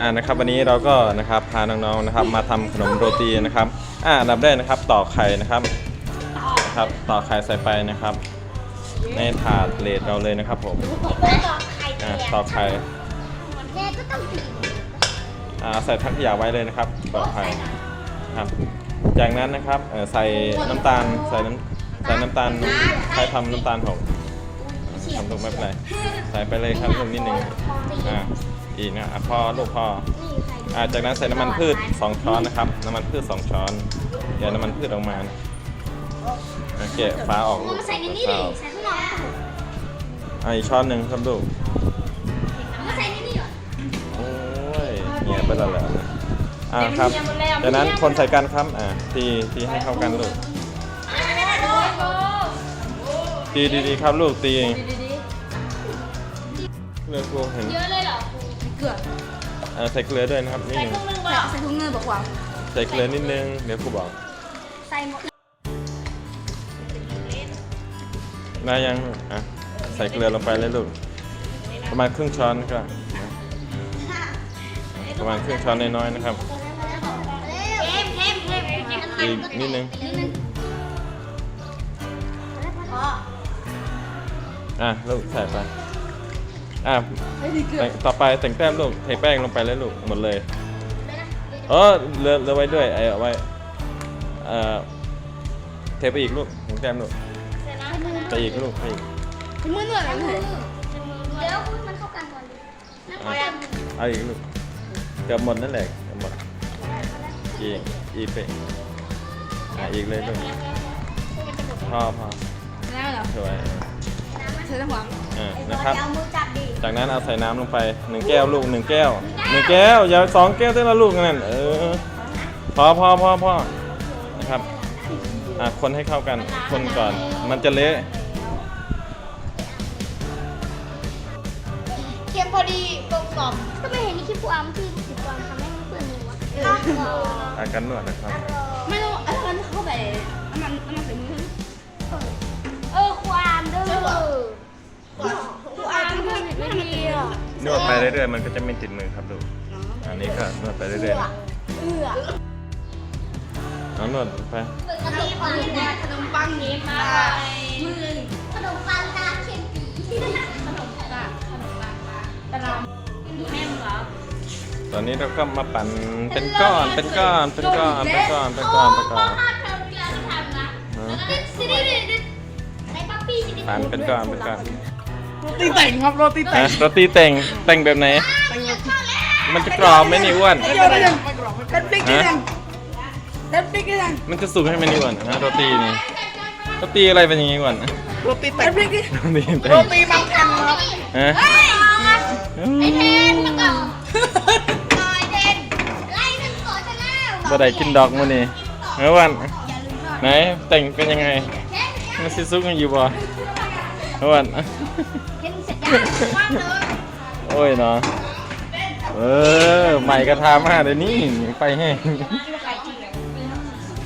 อ่านะครับวันนี้เราก็นะครับพาน้องๆนะครับมาทำขนมโรตีนะครับอ่าอันดับแรกนะครับตอกไข่นะครับนะครับตอกไข่ใส่ไปนะครับ ในถาดเลดเราเลยนะครับผมเปิดต่อไข่อ่าแตกตอกไข่แม่ก็ต้องตีอ่าใส่ทักขยะไว้เลยนะครับตอกไข่ครับ จากนั้นนะครับเอ่อใส่น้ำตาลใส่น้ำใส่น้ำตาลใครทำน้ำตาลหกทำถูกไม่เป็นไรใส่ไปเลยครับลูกนิดนึงอ่า อีกนะอะพอลูกพอนี่ไข่อ่าจากนั้นใส่น้ำมันพืช2ช้อนนะครับ น้ำมันพืช2ช้อนเดี๋ยวน้ำมันพืชออกมานะอะแกะฝาออกลูเอากมาใส่ในนี่ดิใส่ข้างนอกนะครับผมอะอีกช้อนหนึ่งครับลูกเอามาใส่ในนี่เหรอโอ้ยเงียบไปแล้วแหละอ่าครับจากนั้นคนใส่กันครับอ่าตีตีให้เข้ากันลูกตีดีๆครับลูกตีเกลือกูเห็นเยอะเลยเหรอ เกลืออ่าใส่เกลือด้วยนะครับนิดนึงใส่ใส่ถุงเงินบอกว่าใส่เกลือนิดนึง เดี๋ยวครูบอกใส่หมดได้ยังอะใส่เกลือลงไปเลยลูก ประมาณครึ่งช้อนก็ประมาณครึ่งช้อนน้อยๆนะครับเค็มเค็มเค็มอีกนิดนึง นิดนึงพออะลูกใส่ไป อะไอ้ดีเกลือแต่งต่อไปแต่งแต้มลูกเทแป้งลงไปเลยลูกหมดเลยเออเหลือเหลือไว้ด้วยไอ้เอาไว้เอ่อเทไปอีกลูกแต่งแต้มลูกไปอีกลูกไปอีกถุงมือเหนื่อยเลยเดี๋ยวมันเข้ากันก่อนน้ำมันเอาอีกลูกเกือบหมดนั่นแหละเกือบหมดอีกอีกไปอะอีกเลยลูกพอพอแล้วเหรอสวยใส่น้ำหอมอะนะครับเอามือจับดิ จากนั้นเอาใส่น้ำลงไปหนึ่งแก้วลูกหนึ่งแก้วหนึ่งแก้วอย่าสองแก้วเท่านั้นลูกนั่นเออพอพอพอพอนะครับอะคนให้เข้ากันคนก่อนมันจะเละเค็มพอดีกลมกล่อมก็ไม่เห็นในคลิปกูอัมที่ลูกศิษย์กรทำให้เพื่อนหนูอะอากันนวดนะครับ ไม่ต้องเอามันเข้าไป นวดไปเรื่อยๆ มันก็จะไม่ติดมือครับลูกอันนี้ก็นวดไปเรื่อยๆนะเอือเอานวดไปขนมปังนะขนมปังนี้มามือขนมปังตาเค็มปีขนมปังขนมปังตะลำแม่เหรอตอนนี้เราก็มาปั่นเป็นก้อน เป็นก้อน เป็นก้อน เป็นก้อน เป็นก้อน เป็นก้อน ห้าเทอมที่แล้วทำนะแล้วก็สิดิดิดิไอ้ป๊อปปี้สิดิปั่นเป็นก้อน เป็นก้อนโร ตีแต่งครับโรตีแต่งฮะโรตีแต่งแต่งแบบไหน มันจะกรอบไหมนี่อ้วนไม่ได้ยังไม่กรอบเต็มพริกได้ยังเต็มพริกได้ยังมันจะสุกให้มันนี่อ้วนฮะโรตีนี่โรตีอะไรเป็นอย่างงี้อ้วนโรตีแต่งพริกดิโรตีแต่โรงตีมังคันครับฮะไอ้เทนมาก่อนไอ้เทนไล่ทั้งโซชแนลบ่ได้กินดอกมื้อนี้เฮ้ยอ้วนไหนแต่งเป็นยังไงมันสิสุกอยู่บ่ อ้วนเห็นเสร็จยังว่างเลยโอ้ยเนาะเออใหม่กระทามาเดี๋ยวนี้ไปแห้ง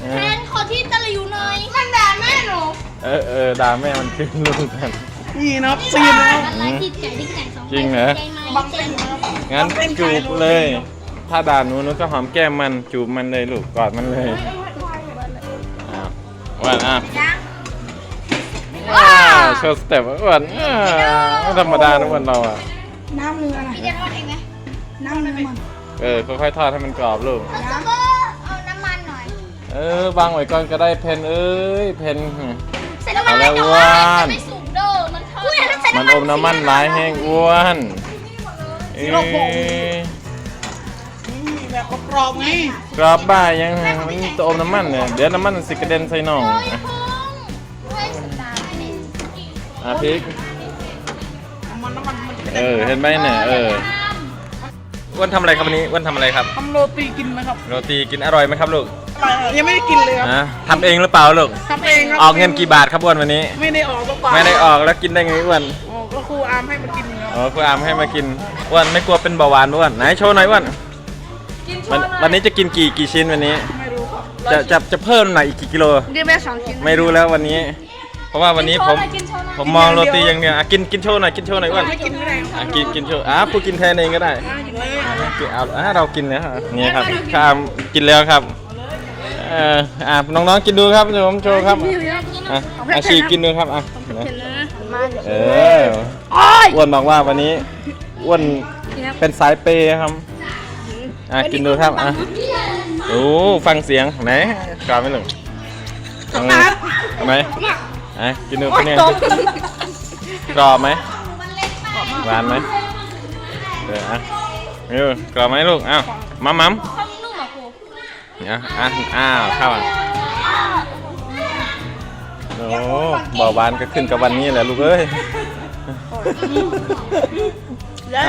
เอเทอนขอที่ตะลิวหน่อยมันด่าแม่หนูเออเออด่าแม่มันขึ้นลูกกัน นี่นะครับซีนนะครับ อะไรที่ไก่ที่ไก่สองจริงเหรอบางเส้นนะครับงั้นจูบเลย ถ้าด่าหนูหนูก็หอมแก้มมันจูบมันเลยลูกกอดมันเลยอ้าวอ้วนอะยังว้าว โชว์สเต็ปอ้วนอ่าไม่ธรรมดานะอ้วนเราอะ น้ำเรืออะไรพี่จะทอดเองไหมน้ำเรือมันเออค่อยๆทอดให้มันกรอบลูก เอาซับเบอร์เอาน้ำมันหน่อย เออบางไว้ก่อนก็ได้เพนเอ้ยเพน ใส่น้ำมันเอาแล้วแต่อ้วน จะไม่สุกเด้อมันทอดมันอมน้ำมันหลายแห้งอ้วนเอ้ยนี่แบบกรอบไงกรอบบ้ายังมันจะอมน้ำมันเนี่ยเดี๋ยวน้ำมันสิกระเด็นใส่น่อง โอ้ยอะพุ่งเอะพริกน้ำมันน้ำมันมันจะเออ เห็นไหมเนี่ย เอออ้วนทำอะไรครับวันนี้อ้วนทำอะไรครับ ทำโรตีกินไหมครับโรตีกินอร่อยไหมครับลูกยังไม่ได้กินเลยครับฮะทำเองหรือเปล่าลูก ทำเองครับออกเงินกี่บาทครับอ้วนวันนี้ ไม่ได้ออกก็เปล่าไม่ได้ออกแล้วกินได้ไงอ้วนอ๋อก็ครูอาร์มให้มากินครับอ๋อคุณอามให้มากินอ้วนไม่กลัวเป็นเบาหวานอ้วน ไหนโชว์หน่อยอ้วนวันวันนี้จะกินกี่กี่ชิ้นวันนี้ ไม่รู้ครับจะจะจะเพิ่มหน่อยอีกกี่กิโลเดี๋ยวแม่สองชิ้นไม่รู้แล้ววันนี้ เพราะว่าวันนี้ผมกินโชว์หน่อย ผมมองโรตีอย่างเดียวอะกินกินโชว์หน่อยกินโชว์หน่อยอ้วนไม่กินไม่ได้อะกินกินโชว์อะผู้กินแทนเองก็ได้อะอยู่เลยกินเอาอะเรากินแล้วครับนี่ครับข้ามกินแล้วครับเอ่ออะน้องๆกินดูครับเดี๋ยวผมโชว์ครับอะอาชีกินดูครับอะนะเอออ้วนบอกว่าวันนี้อ้วนเป็นสายเปย์ครับ อะกินดูครับอะโอ้ฟังเสียงไหนกรอบไหมหนึ่งทำ ไมอะกินดูเป็นไงกรอบไหมหวานไหมเอออะเออกรอบไหมลูกอ้าวมัมมัมข้าวนุ่มอะครูอะอะอ้าวเข้าอะโอ้เบาหวานก็ขึ้นกับวันนี้แหละลูกเอ้ย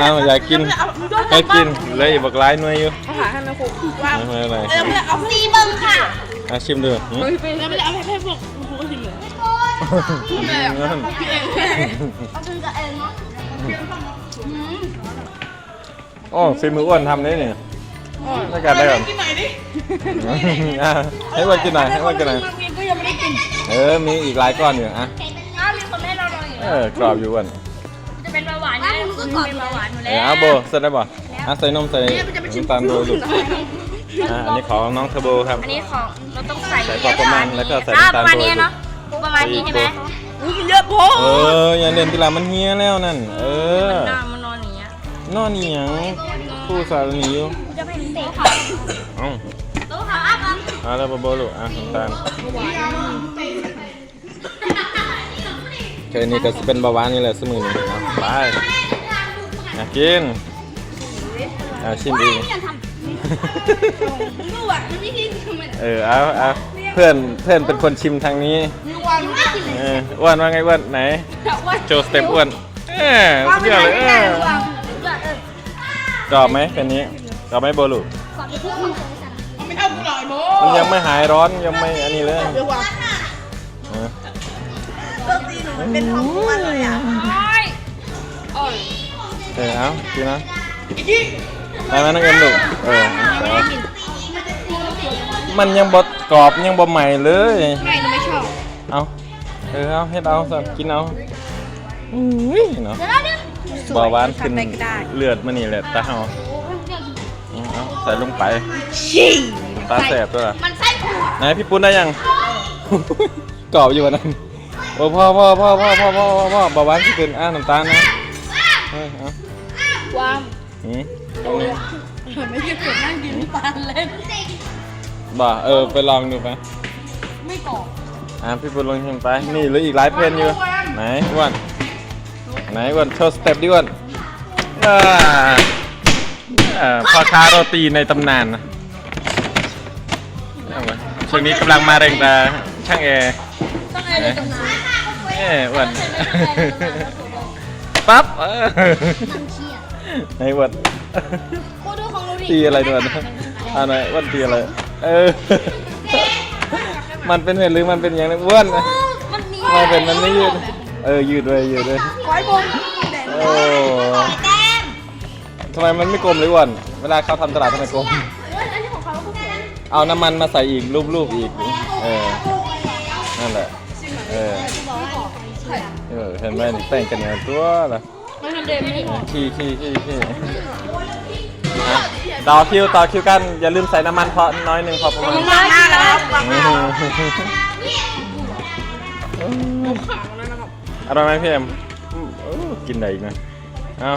อ้าวอยากกินให้กินเลยอีกบักหลายหน่วยอยู่เอาหาให้แม่ครูว่าไม่เป็นไรแล้วไม่ได้เอาซีเบิงค่ะอะชิมดูหืมแล้วไม่ได้เอาให้แม่พวกครูก็ชิมเลย เอาถึงกับเองเนาะโอ้ฝีมืออ้วนทำได้เนี่ยไม่กัดได้ก่อน กินหน่อยดิอะให้อ้วนกินหน่อยให้อ้วนกินหน่อยบางทีก็ยังไม่ได้กินเออ มีอีกหลายก้อนอยู่อะอ้าวมีคนให้เราหน่อยเออกรอบอยู่อ้วนจะเป็นเบาหวานอยู่แล้วเป็นเบาหวานอยู่เอแล้อวเอาโบใส่ได้ป่ะอะใส่นมใส่น้ำตาลโรยลูกอะอันนี้ของน้องเทอร์โบครับ อันนี้ของเราต้องใส่ใส่พอประมาณแล้วก็ใส่อ่าน้ำตาลประมาณโรยนี้เนาะ ประมาณนี้ใช่ไหมอุ้ยมันเยอะโพเอออย่าเล่นทีหลังมันเฮียแล้วนั่น เออหน้ามันนอนอย่างเงี้ยนอนนี่หยังผู้สาวหนีอยู่จะไปเตะเขาเอ้าตู้เขาอัพอะเอาแล้วบโบลูกอะน้ำตาลแค่นี้ก็สิเป็นเบาหวานนี่แหละสมือนี้อะไปอะกินอะชิมดีดูอะมันไม่กินทำไมเออเอาเอา เพื่อนเพื่อนเป็นคนชิมทางนี้เอออ้วนว่าไงอ้วนไหน โชว์สเต็ปอ้วนเออสุดยอดเลยเออกรอบไหมแค่นี้กรอบไหมโบลูเอาไม่เท่ากูหรอกไอ้โบมันยังไม่หายร้อนยังไม่อันนี้เลยเดี๋ยววางเออโรตีหนูมันเป็นทองม้วนเลยอะเออเอากินนะอีกทีได้ไหมน้องเอ็มลูกเออเอา มันยังบดกรอบยังบดใหม่เลยใหม่หนูไม่ชอบเอาเออเอาให้เอาสับกินเอาอุ้เนาะบาหวานขึ้นเลือดมันนี่แหละตาเฮาเอาใส่ลงไปตาแสบด้วยมัไส้หนพี่ปุ้นได้ยังกรอบอยู่วันนั้นโอ้พ่อพ่อพ่อพ่อพ่อพ่อพ่อบาหวานขึ้นอ่าน้ำตาลนะเฮ้ยเอาความอืมไม่ใช่เกิดนั่งกินน้ำตาลเล่น บ่าเออไปลองดูไปไม่กรอบอะพี่ปุ้นลองชิมไป นี่เหลืออีกหลายเพลนอยู่ ไหนอ้วนไหนอ้วนโชว์สเต็ปดิอ้วนอ่าอ่าพ่อค้าโรตีในตำนานนะเอามาช่วงนี้กำลังมาแรงตาช่างแอร์ ต้องอะไรตรงนั้นเอ้อ้วน ปั๊บเออไอ้อ้วน โคดูของหนูดิตีอะไรด้วยนะอ่าไหนอ้วนตีอะไร เออ มันเป็นเห็ดหรือมันเป็นอย่างนั้นอ้วนมันมีไม่เป็นมันไม่ยืด เออยืดเลยยืดเลยคอยบนแดงโอ้แต้มทำไมมันไม่กลมเลยอ้วนเวลาเขาทำตลาดทำไมกลม อันนี้ของเขาก็สวยเอาน้ำมันมาใส่อีกรูปๆอีก เออ นั่นแหละ เออ เออเห็นไหมนี่แต่งกันเนี่ยตัวละ มันทำเดิมไม่ได้ขี้ขี้ขี้ขี้ อะต่อคิวต่อคิวกัน อย่าลืมใส่น้ำมันเพราะน้อยหนึ่งพอประมาณวางหน้าแล้วครับวางหอืน้ามอร่อยไหมพี่เอ็มอืมโอ้กินได้อีกนะเอา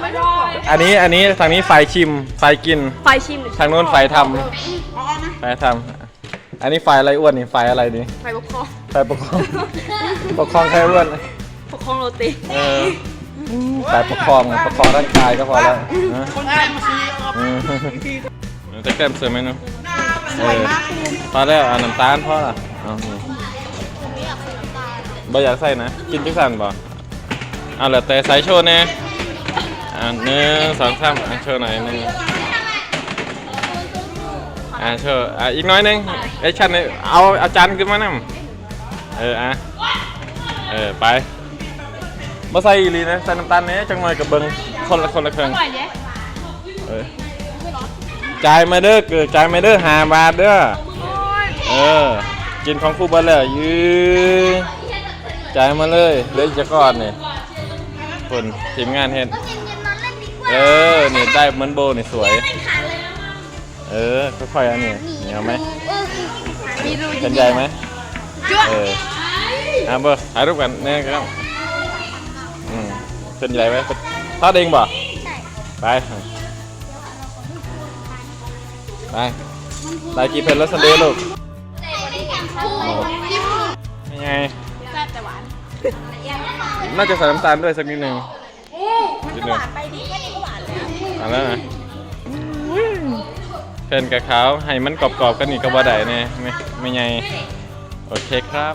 ไม่ได้อันนี้อันนี้ทางนี้ไฟชิมไฟกิน ไฟชิมหรือทางโน้นไฟทเอาเอานะำไฟทำอันนี้ไฟอะไรอ้วนนี่ไฟอะไรนี่ไฟปกครองไฟปกครองปกครองใครอ้วนปกครองโรตี เออไฟปกครองไงปกครองร่างกายก็พอแล้วนะคนไทยมาซื้อเอาอืมอีกทีจะแก้มเสริมไหมเนาะสวยมากคุณพอแล้วเอาน้ำตาลพอละเอานี่บ่อยากใส่นะ กินจักสันบ่เอาเหลือแต่ใส่โชว์แน่อ่าหนึ่งสองสามอะโชว์หน่อยหนึ่งอ่าโชว์อะอีกน้อยหนึงไอ้ชันนี่เอาเอาจานขึ้นมานั่เอออะเออไป มาใส่อีหลีนะใส่น้ำตาลเนี้จังหน่อยกับเบิงคนละคนละเครื่อง อร่อยเด้เออจ่ายมาเด้อเกิดจ่ายมาเด้อห้าบาทเด้อเออ กินของครูเบอร์เลยยือจ่ายมาเลยเหลืออีกจะก้อนนี่คนทีมงานเห็นก็เย็นๆนอนเล่นดีกว่าเออ นี่ได้เหมือนโบนี่สวย ไม่ขาดเลยนะเออ ค่อยๆอันนี้เหนียวไหมเออมีรูเป็นใหญ่ไหมเอออะเบอร์ถ่ายรูปกันเนี่ยครับอืม เป็นใหญ่ไหมเป็นทอดเองบ่ใช่ไปไป ได้กี่เพนแล้วสเดย์ลูกแต่วันนี้การเข้าจิ้มมือยังไง แซ่บแต่หวานน่าจะใส่น้ำตาลด้วยสักนิดหนึงนิดนึงไปดิแค่นี้ก็หวานแล้วเอะแล้วนะเพนกับขาให้มันกรอบๆกันอีกก็บ่ได้แน่ไม่ไม่ไงโอเคครับ